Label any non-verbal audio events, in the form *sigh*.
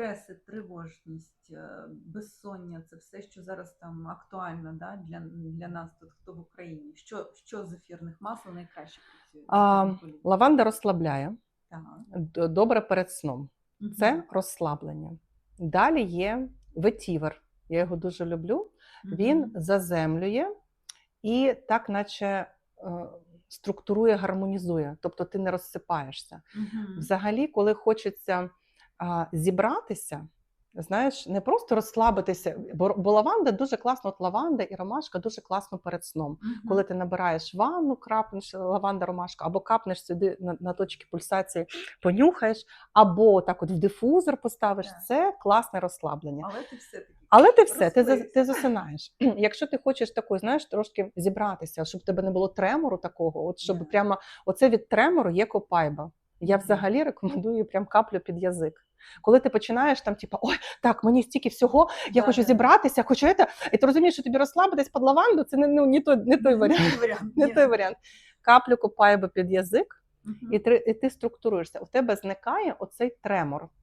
Стреси, тривожність, е, безсоння це все, що зараз там актуально да, для, для нас тут, хто в Україні. Що, що з ефірних масел найкраще працює? А, Лаванда розслабляє, д- добре перед сном. Це розслаблення. Далі є ветівер. Я його дуже люблю. Він заземлює і так, наче е, структурує, гармонізує. Тобто ти не розсипаєшся. Мгм. Взагалі, коли хочеться а, зібратися, знаєш, не просто розслабитися, бо, бо лаванда дуже класно, от лаванда і ромашка дуже класно перед сном. Мгм. Коли ти набираєш ванну, крапнеш лаванда, ромашка, або капнеш сюди на, на точки пульсації, понюхаєш, або так от в дифузор поставиш, Так. це класне розслаблення. Але ти все-таки Але ти все, ти, ти засинаєш. *clears throat* Якщо ти хочеш такою, знаєш, трошки зібратися, щоб тебе не було тремору такого, от щоб Да. прямо оце від тремору є копайба. Я взагалі рекомендую прям каплю під язик. Коли ти починаєш там, типу, ой, так, мені стільки всього, я Да, хочу да, зібратися, хочу це, і ти розумієш, що тобі розслабитись під лаванду, це не, ну, не, той, не той варіант. Не варіант. Не той варіант. Каплю копайби під язик, Мгм. і ти, і ти структуруєшся. У тебе зникає оцей тремор.